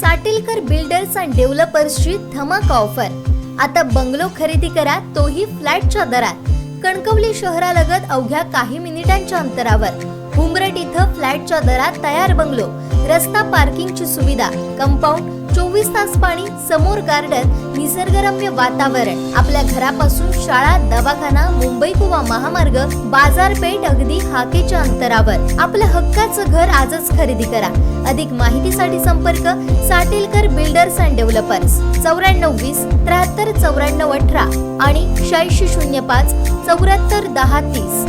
साटिलकर builders and डेव्हलपर्सची धमाका offer. आता bungalow खरेदी करा तोही फ्लॅटच्या दरात. कणकवली शहरालगत अवघ्या काही मिनिटांच्या अंतरावर. उमरट इथं फ्लॅटच्या दरात तयार बंगलो. रस्ता पार्किंगची सुविधा कंपाऊंड चोवीस तास पाणी समोर गार्डन निसर्गरम्य वातावरण. आपल्या घरापासून शाळा दवाखाना मुंबई गोवा महामार्ग बाजारपेठ अगदी हाकेच्या अंतरावर. आपलं हक्काचं घर आजच खरेदी करा. अधिक माहितीसाठी संपर्क साटेलकर बिल्डर्स अँड डेव्हलपर्स. चौऱ्याण्णव वीस त्र्याहत्तर चौऱ्याण्णव अठरा आणि शहाऐंशी शून्य पाच चौऱ्याहत्तर दहा तीस.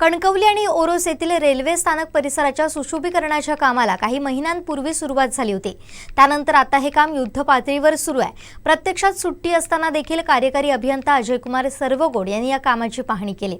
कणकवली आणि ओरोस येथील रेल्वे स्थानक परिसराच्या सुशोभीकरणाच्या कामाला काही महिन्यांपूर्वी सुरुवात झाली होती. त्यानंतर आता हे काम युद्ध पातळीवर सुरू आहे. प्रत्यक्षात सुट्टी असताना देखील कार्यकारी अभियंता अजयकुमार सर्वगोड यांनी या कामाची पाहणी केली.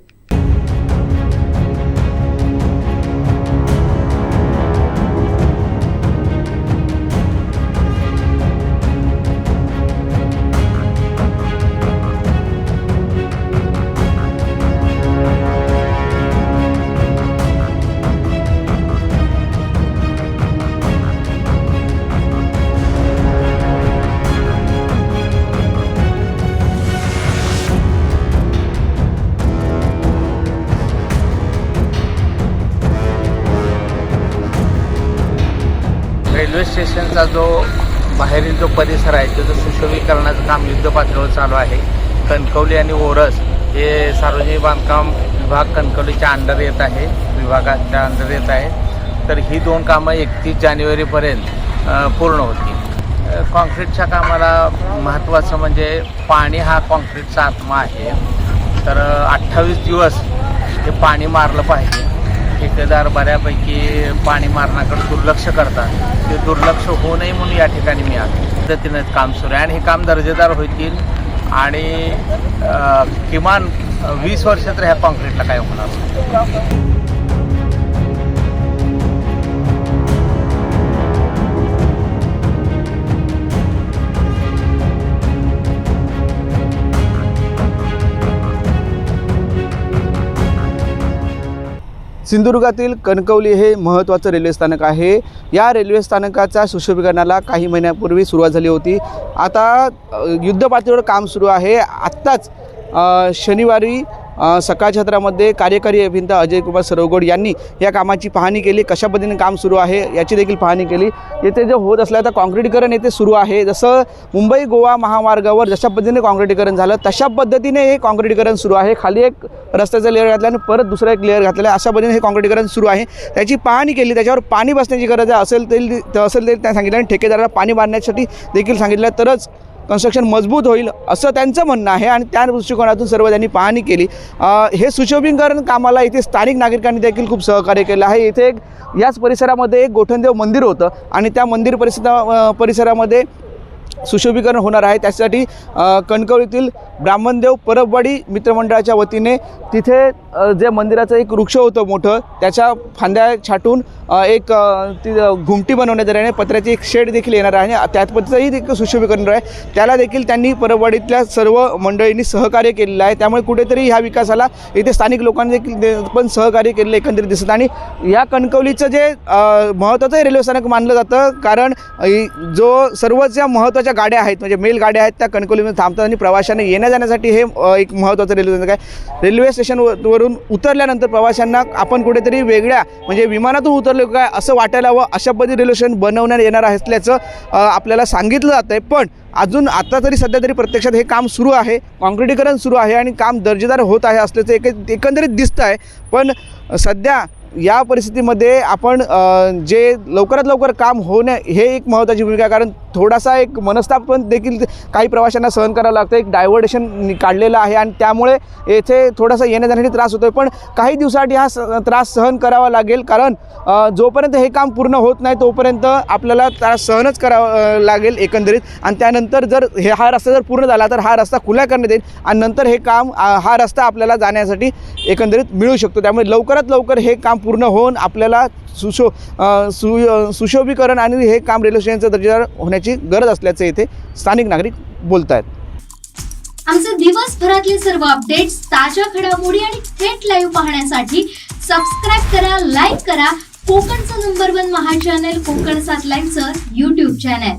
रेल्वे स्टेशनचा जो बाहेरील जो परिसर आहे त्याचं सुशोभीकरणाचं काम युद्ध पातळीवर चालू आहे. कणकवली आणि ओरस हे सार्वजनिक बांधकाम विभाग कणकवलीच्या अंडर येत आहे विभागाच्या अंडर येत आहे. तर ही दोन कामं एकतीस जानेवारीपर्यंत पूर्ण होती काँक्रीटच्या कॉन्क्रीटच्या कामाला महत्त्वाचं म्हणजे पाणी हा कॉन्क्रीटचा आत्मा आहे. तर अठ्ठावीस दिवस हे पाणी मारलं पाहिजे. ठेकेदार बऱ्यापैकी पाणी मारण्याकडे दुर्लक्ष करतात. ते दुर्लक्ष होऊ नये म्हणून या ठिकाणी मी आलो. पद्धतीनं काम सुरू आहे. आणि हे काम दर्जेदार होतील. आणि किमान वीस वर्ष तर ह्या कॉन्क्रीटला काय होणार. सिंधुदुर्गातील कणकवली हे महत्त्वाचं रेल्वे स्थानक आहे. या रेल्वे स्थानकाच्या सुशोभीकरणाला काही महिन्यापूर्वी सुरुवात झाली होती. आता युद्धपातळीवर काम सुरू आहे. आत्ताच शनिवारी सकाळ छत्रामध्ये कार्यकारी अभियंता अजय कुमार सरवगोड यांनी या कामाची पाहणी केली. कशा पद्धतीने काम सुरू आहे याची देखील पाहणी केली. येथे जे होत असलं आता काँक्रीटीकरण येथे सुरू आहे. जसं मुंबई गोवा महामार्गावर जशा पद्धतीने काँक्रीटीकरण झालं तशा पद्धतीने हे काँक्रीटीकरण सुरू आहे. खाली एक रस्त्याचा लेअर घातला आणि परत दुसरा एक लेअर घातलेला अशा पद्धतीने हे काँक्रीटीकरण सुरू आहे. त्याची पाहणी केली. त्याच्यावर पाणी बसण्याची गरज आहे. असेल तरी असेल तरी त्या सांगितलं आणि ठेकेदाराला पाणी मारण्यासाठी देखील सांगितलं. तरच कन्स्ट्रक्शन मजबूत होईल असं त्यांचं म्हणणं आहे. आणि त्या दृष्टिकोनातून सर्व त्यांनी पाहणी केली. हे सुशोभीकरण कामाला इथे स्थानिक नागरिकांनी देखील खूप सहकार्य केलं आहे. इथे एक याच परिसरामध्ये एक गोठणदेव मंदिर होतं. आणि त्या मंदिर परिसरा परिसरामध्ये सुशोभीकरण होणार आहे. त्यासाठी कणकवलीतील ब्राह्मणदेव परबवाडी मित्रमंडळाच्या वतीने तिथे जे मंदिराचं एक वृक्ष होतं मोठं त्याच्या फांद्या छाटून एक ती घुमटी बनवण्यात येणार आहे. पत्र्याची एक शेड देखील येणार आहे. आणि त्यात पद्धतीचंही देखील सुशोभीकरण आहे. त्याला देखील त्यांनी परबवाडीतल्या सर्व मंडळींनी सहकार्य केलेलं आहे. त्यामुळे कुठेतरी ह्या विकासाला इथे स्थानिक लोकांनी देखील पण सहकार्य केलेलं एकंदरीत दिसत आणि या कणकवलीचं जे महत्त्वाचं हे रेल्वे स्थानक मानलं जातं. कारण जो सर्वच या महत्त्व महत्त्वाच्या गाड्या आहेत म्हणजे मेल गाड्या आहेत त्या कणकवलीमध्ये थांबतात आणि प्रवाशांना येण्या जाण्यासाठी हे एक महत्त्वाचं रेल्वे काय आहे. रेल्वे स्टेशनवरून वरून उतरल्यानंतर प्रवाशांना आपण कुठेतरी वेगळ्या म्हणजे विमानातून उतरलो काय असं वाटायला हवं अशा पद्धती रेल्वे स्टेशन बनवण्यात येणार असल्याचं आपल्याला सांगितलं जातं आहे पण अजून आता तरी सध्या तरी प्रत्यक्षात हे काम सुरू आहे काँक्रिटीकरण सुरू आहे आणि काम दर्जेदार होत आहे असल्याचं एक एकंदरीत दिसतं आहे पण सध्या या परिस्थितीमध्ये आपण जे लवकरात लवकर काम होणं हे एक महत्त्वाची भूमिका आहे. कारण थोडासा एक मनस्ताप पण देखील काही प्रवाशांना सहन करावं लागतं. एक डायव्हर्टेशन काढलेलं आहे आणि त्यामुळे येथे थोडासा येण्या जाण्यासाठी त्रास होतो आहे पण काही दिवसासाठी हा स त्रास सहन करावा लागेल. कारण जोपर्यंत हे काम पूर्ण होत नाही तोपर्यंत आपल्याला त्रास सहनच करावा लागेल एकंदरीत. आणि त्यानंतर जर हे हा रस्ता जर पूर्ण झाला तर हा रस्ता खुला करण्यात येईल. आणि नंतर हे काम हा रस्ता आपल्याला जाण्यासाठी एकंदरीत मिळू शकतो. त्यामुळे लवकरात लवकर हे काम पूर्ण होऊन आपल्याला सुशो सु सुशोभीकरण आणि हे काम रेल्वे स्टेशनचं दर्जेदार होण्याची गरज असल्याचं इथे स्थानिक नागरिक बोलत आहेत आमचे दिवसभरातले सर्व अपडेट्स ताज्या घडामोडी आणि थेट लाईव्ह पाहण्यासाठी सबस्क्राईब करा लाईक करा. कोकणचं नंबर वन महा चॅनल कोकण सात लाईनचं युट्यूब चॅनल